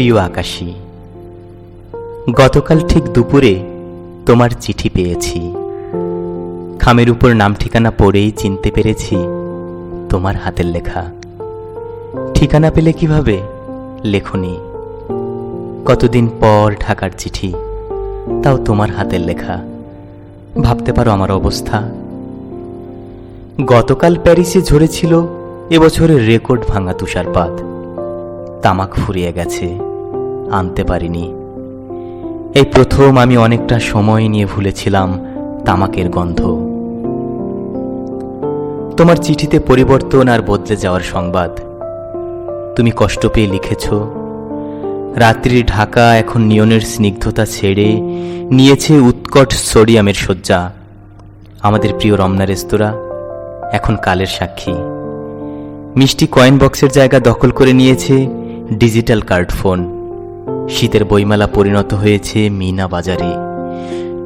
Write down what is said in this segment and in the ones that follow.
প্রিয় আকাশী, গতকাল ঠিক দুপুরে তোমার চিঠি পেয়েছি। খামের উপর নাম ঠিকানা পড়েই চিনতে পেরেছি তোমার হাতের লেখা। ঠিকানা পেলে কীভাবে লেখনি? কতদিন পর ঢাকার চিঠি, তাও তোমার হাতের লেখা। ভাবতে পারো আমার অবস্থা। গতকাল প্যারিসে ঝরেছিল এবছরের রেকর্ড ভাঙা তুষারপাত। তামাক ফুরিয়ে গেছে। আনতে পারিনি। এই প্রথম আমি অনেকটা সময় নিয়ে ভুলেছিলাম তামাকের গন্ধ। তোমার চিঠিতে পরিবর্তন আর বদলে যাওয়ার সংবাদ। তুমি কষ্ট পেয়ে লিখেছ, রাত্রির ঢাকা এখন নিয়নের স্নিগ্ধতা ছেড়ে নিয়েছে উৎকট সোডিয়ামের শয্যা। আমাদের প্রিয় রমনা রেস্তোরাঁ এখন কালের সাক্ষী। মিষ্টি কয়েন বক্সের জায়গা দখল করে নিয়েছে ডিজিটাল কার্ড ফোন। শীতের বইমেলা পরিণত হয়েছে মিনা বাজারে।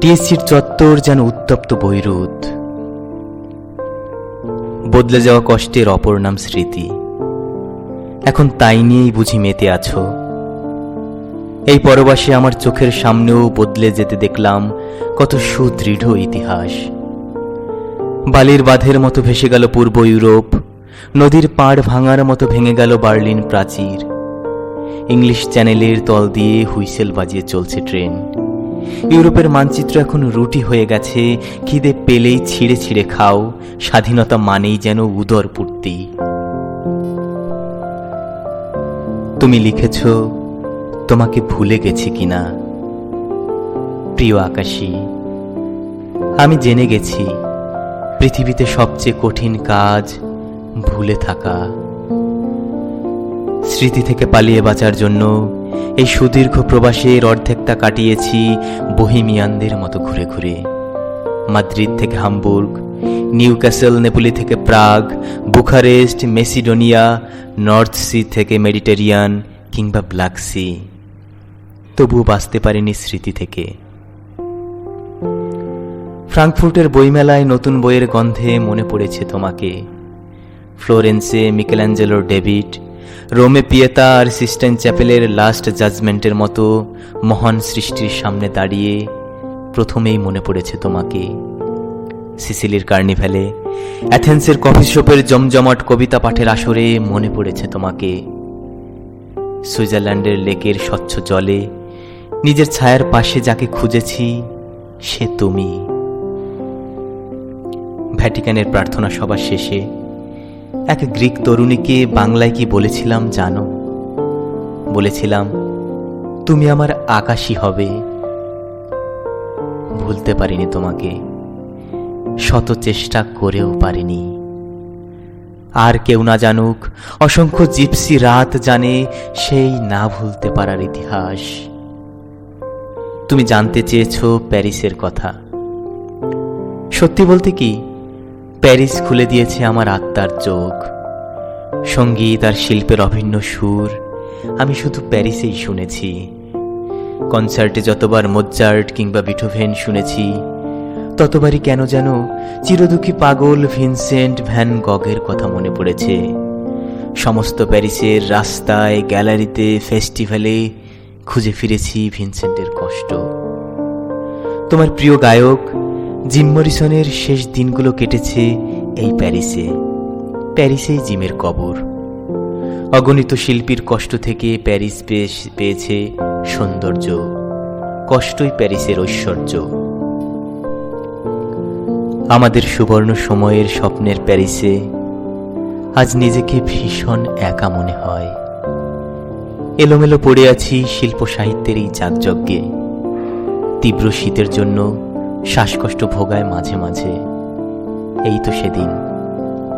টিএসসির চত্বর যেন উত্তপ্ত বৈরুত। বদলে যাওয়া কষ্টের অপর নাম স্মৃতি। এখন তাই নিয়েই বুঝি মেতে আছো। এই পরবাসে আমার চোখের সামনেও বদলে যেতে দেখলাম কত সুদৃঢ় ইতিহাস। বালির বাঁধের মতো ভেসে গেল পূর্ব ইউরোপ, নদীর পাড় ভাঙার মতো ভেঙে গেল বার্লিন প্রাচীর। ইংলিশ চ্যানেলের তল দিয়ে হুইসেল বাজিয়ে চলছে ট্রেন। ইউরোপের মানচিত্র এখন রুটি হয়ে গেছে, খিদে পেলেই ছিঁড়ে ছিঁড়ে খাও, স্বাধীনতা মানেই যেন উদর পূর্তি তুমি লিখেছ, তোমাকে ভুলে গেছি কিনা? প্রিয় আকাশী, আমি জেনে গেছি, পৃথিবীতে সবচেয়ে কঠিন কাজ ভুলে থাকা। স্মৃতি থেকে পালিয়ে বাঁচার জন্য এই সুদীর্ঘ প্রবাসের অর্ধেকটা কাটিয়েছি বহিমিয়ানদের মতো ঘুরে ঘুরে। মাদ্রিদ থেকে হামবুর্গ নিউ ক্যাসেল নেপুলি থেকে Prague, Bucharest, Macedonia, north sea থেকে মেডিটেরিয়ান কিংবা ব্ল্যাক সি। তবুও বাঁচতে পারিনি স্মৃতি থেকে। ফ্রাঙ্কফুর্টের বইমেলায় নতুন বইয়ের গন্ধে মনে পড়েছে তোমাকে। ফ্লোরেন্সে মিকেলাঞ্জেলোর ডেভিড রোমে পিয়েতা আর সিস্টেন চ্যাপেলের লাস্ট জাজমেন্টের মতো মহান সৃষ্টির সামনে দাঁড়িয়ে প্রথমেই মনে পড়েছে তোমাকে। সিসিলির কার্নিভ্যালে, অ্যাথেন্সের কফি শপের জমজমাট কবিতা পাঠের আসরে মনে পড়েছে তোমাকে। সুইজারল্যান্ডের লেকের স্বচ্ছ জলে, নিজের ছায়ার পাশে যাকে খুঁজেছি, সে তুমি। ভ্যাটিকানের প্রার্থনা সভা শেষে এক গ্রিক তরুণীকে বাংলায় কি বলেছিলাম জানো? বলেছিলাম, তুমি আমার আকাশী হবে। ভুলতে পারিনি তোমাকে, শত চেষ্টা করেও পারিনি। আর কেউ না জানুক, অসংখ্য জিপসি রাত জানে, সেই না ভুলতে পারার ইতিহাস। তুমি জানতে চেয়েছ প্যারিসের কথা। সত্যি বলতে কি প্যারিস খুলে দিয়েছে আমার আত্মার চোখ। সংগীত আর শিল্পের অভিন্ন সুর আমি শুধু প্যারিসেই শুনেছি। কনসার্টে যতবার মোজ্জার্ট কিংবা বিটোভেন শুনেছি, ততবারই কেন যেন চিরদুখী পাগল ভিনসেন্ট ভ্যান গগের কথা মনে পড়েছে। সমস্ত প্যারিসের রাস্তায়, গ্যালারিতে, ফেস্টিভ্যালে খুঁজে ফিরেছি ভিনসেন্টের কষ্ট। তোমার প্রিয় গায়ক জিম মরিসনের শেষ দিনগুলো কেটেছে এই প্যারিসে। প্যারিসেই জিমের কবর। অগণিত শিল্পীর কষ্ট থেকে প্যারিস পেয়ে- পেয়েছে সৌন্দর্য। কষ্টই প্যারিসের ঐশ্বর্য। আমাদের সুবর্ণ সময়ের স্বপ্নের প্যারিসে আজ নিজেকে ভীষণ একা মনে হয়। এলোমেলো পড়ে আছি শিল্প সাহিত্যের এই যাগযজ্ঞে। তীব্র শীতের জন্য শ্বাসকষ্ট ভোগায় মাঝে মাঝে। এই তো সেদিন।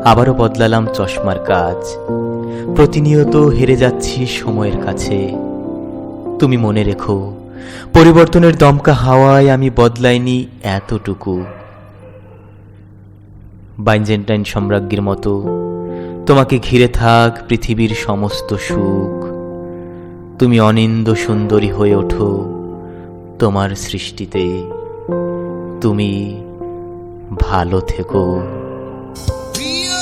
আবারও বদলালাম চশমার কাজ। প্রতিনিয়ত হেরে যাচ্ছি সময়ের কাছে। তুমি মনে রেখো, পরিবর্তনের দমকা হাওয়ায় আমি বদলাইনি এতটুকু। বাইজেন্টাইন সম্রাজ্ঞীর মতো, তোমাকে ঘিরে থাক পৃথিবীর সমস্ত সুখ। তুমি অনিন্দ সুন্দরী হয়ে ওঠো তোমার সৃষ্টিতে। তুমি ভালো থেকো। প্রিয়